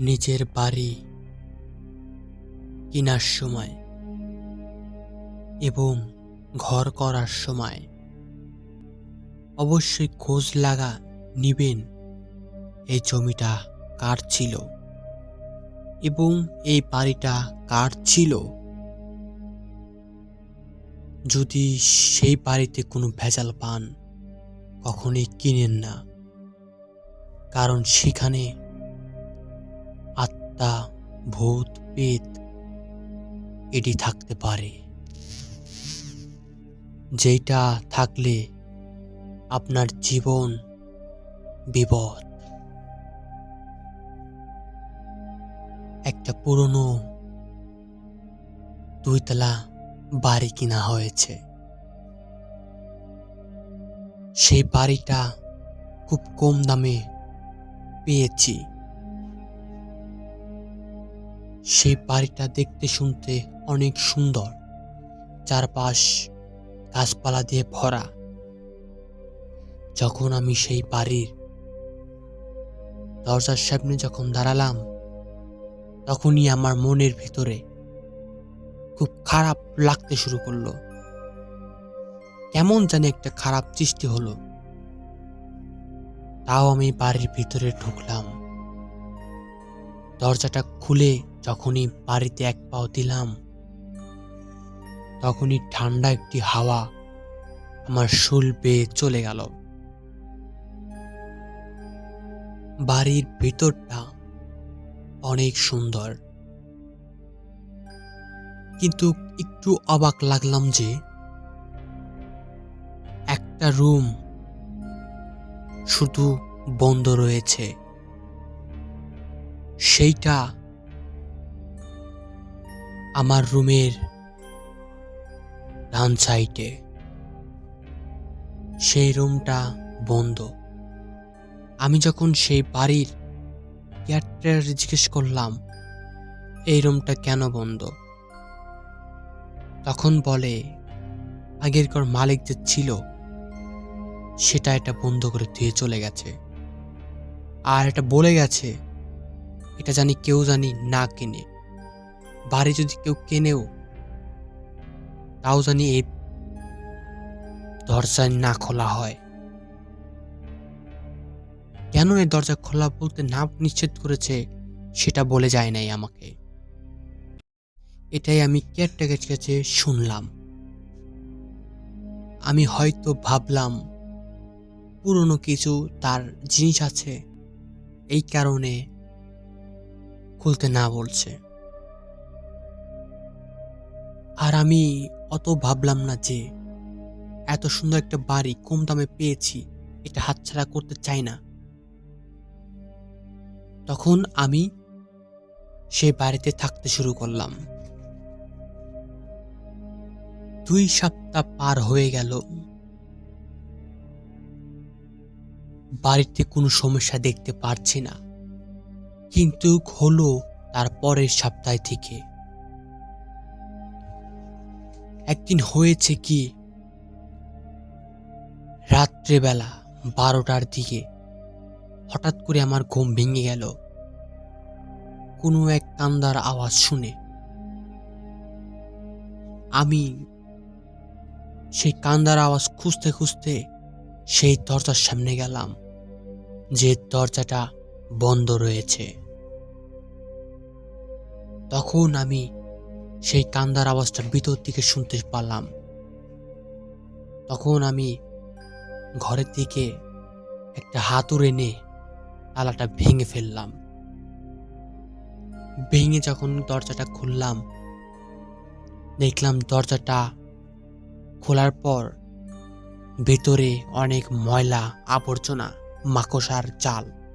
নিজের বাড়ি কেনার সময় এবং ঘর করার সময়। অবশ্যই খোঁজ লাগা নিবেন, এই জমিটা কার ছিল? এবং এই বাড়িটা কার ছিল? যদি সেই বাড়িতে কোনো ভেজাল পান, কখনই কিনেন না। কারণ সেখানে আত্মা ভূত, পেত এটি থাকতে পারে। যেটা থাকলে আপনার জীবন বিপদ। একটা পুরনো দুইতলা বাড়ি কিনা হয়েছে। সেই বাড়িটা খুব কম দামে পেয়েছি। সেই বাড়িটা দেখতে শুনতে অনেক সুন্দর। চারপাশ গাছপালা দিয়ে ভরা। যখন আমি সেই বাড়ির দরজার সামনে যখন দাঁড়ালাম, তখনই আমার মনের ভিতরে খুব খারাপ লাগতে শুরু করল। কেমন জানি একটা খারাপ সৃষ্টি হলো। তাও আমি বাড়ির ভিতরে ঢুকলাম। দরজাটা খুলে যখনই বাড়িতে এক পাও দিলাম, তখনই ঠান্ডা একটি হাওয়া আমার শুল বেয়ে চলে গেল। বাড়ির ভিতরটা অনেক সুন্দর। কিন্তু একটু অবাক লাগলাম যে একটা রুম শুধু বন্ধ রয়েছে। সেইটা আমার রুমের ডান সাইডে। সেই রুমটা বন্ধ। আমি যখন সেই বাড়ির কেয়ারটেকার জিজ্ঞেস করলাম, এই রুমটা কেন বন্ধ? তখন বলে, আগেরকার মালিক যে ছিল, সেটা এটা বন্ধ করে দিয়ে চলে গেছে। আর এটা বলে গেছে এটা জানি কেউ জানি না কেনে। বাড়ি যদি কেউ কেনেও, তাও জানি এই দরজা না খোলা হয়। কেন এই দরজা খোলা বলতে না নিশ্চিত করেছে, সেটা বলে যায় নাই আমাকে। এটাই আমি কেয়ারটেকার কাছে শুনলাম। আমি হয়তো ভাবলাম, পুরনো কিছু তার জিনিস আছে, এই কারণে খুলতে না বলছে। আর আমি অত ভাবলাম না যে এত সুন্দর একটা বাড়ি কম দামে পেয়েছি, এটা হাতছাড়া করতে চাই না। তখন আমি সেই বাড়িতে থাকতে শুরু করলাম। দুই সপ্তাহ পার হয়ে গেল। বাড়িতে কোনো সমস্যা দেখতে পারছি না। কিন্তু হলো তার পরের সপ্তাহ থেকে। একদিন হয়েছে কি? রাত্রেবেলা বারোটার দিকে হঠাৎ করে আমার ঘুম ভেঙে গেল। কোনো এক কান্দার আওয়াজ শুনে আমি সেই কান্দার আওয়াজ খুঁজতে খুঁজতে সেই দরজার সামনে গেলাম, যে দরজাটা বন্ধ রয়েছে। তখন আমি সেই কান্দার আওয়াজটা ভিতর দিকে শুনতে পারলাম। তখন আমি ঘরের দিকে একটা হাতুর এনে তালাটা ভেঙে ফেললাম। ভেঙে যখন দরজাটা খুললাম, দেখলাম দরজাটা খোলার পর ভেতরে অনেক ময়লা, আবর্জনা মাকসার জাল।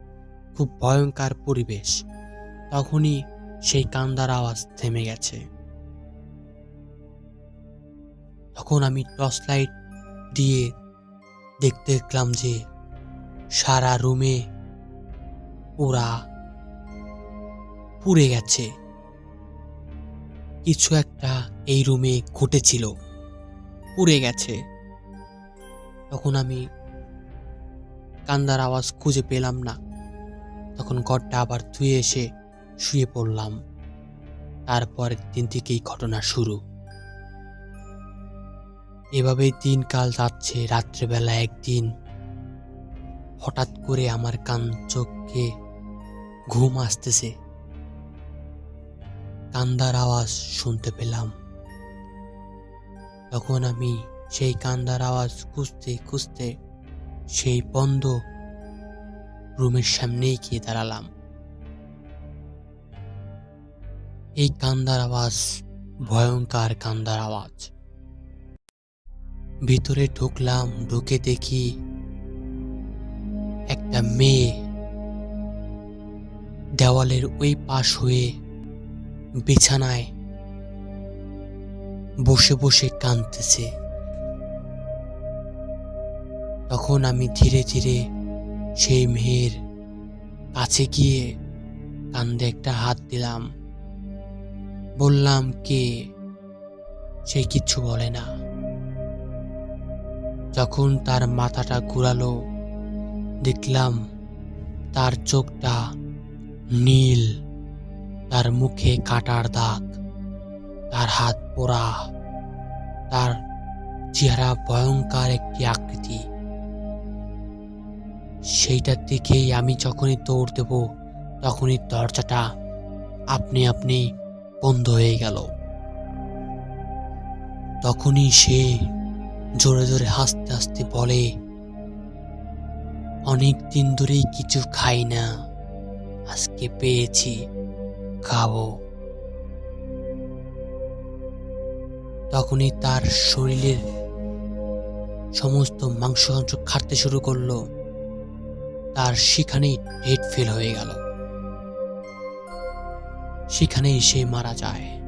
খুব ভয়ঙ্কর পরিবেশ। তখনই সেই কান্দার আওয়াজ থেমে গেছে। তখন আমি টর্চ লাইট দিয়ে দেখতে দেখলাম যে সারা রুমে ওরা পুড়ে গেছে। কিছু একটা এই রুমে ঘটেছিল, পুড়ে গেছে। তখন আমি কান্দার আওয়াজ খুঁজে পেলাম না। তখন ঘরটা আবার ধুয়ে এসে শুয়ে পড়লাম। তারপরের দিন থেকেই ঘটনা শুরু। এভাবেই দিনকাল যাচ্ছে, রাত্রেবেলা একদিন। হঠাৎ করে আমার কান, চোখে ঘুম আসতেছে। কান্দার আওয়াজ শুনতে পেলাম। তখন আমি সেই কান্দার আওয়াজ খুঁজতে খুঁজতে সেই বন্ধ রুমের সামনেই গিয়ে দাঁড়ালাম। এই কান্দার আওয়াজ ভয়ঙ্কর কান্দার আওয়াজ। ভিতরে ঢুকলাম, ঢুকে দেখি একটা মেয়ে দেওয়ালের ওই পাশ হয়ে বিছানায় বসে বসে কাঁদতেছে। তখন আমি ধীরে ধীরে সেই মেয়ের কাছে গিয়ে কান্দে একটা হাত দিলাম। বললাম, কে? সে কিচ্ছু বলে না। যখন তার মাথাটা ঘুরালো, দেখলাম তার চোখটা নীল, তার মুখে কাটার দাগ, তার হাত পোড়া, তার চেহারা ভয়ঙ্কর একটি আকৃতি। সেইটার দিকেই আমি যখনই দৌড় দেব, তখনই দরজাটা আপনি আপনি বন্ধ হয়ে গেল। তখনই সে জোরে জোরে হাসতে হাসতে বলে, অনেক দিন ধরেই কিছু খাই না, আজকে পেয়েছি, খাব। তখনই তার শরীরের সমস্ত মাংস অংশ খাটতে শুরু করল। তার সেখানেই হেড ফেল হয়ে গেল। সেখানেই সে মারা যায়।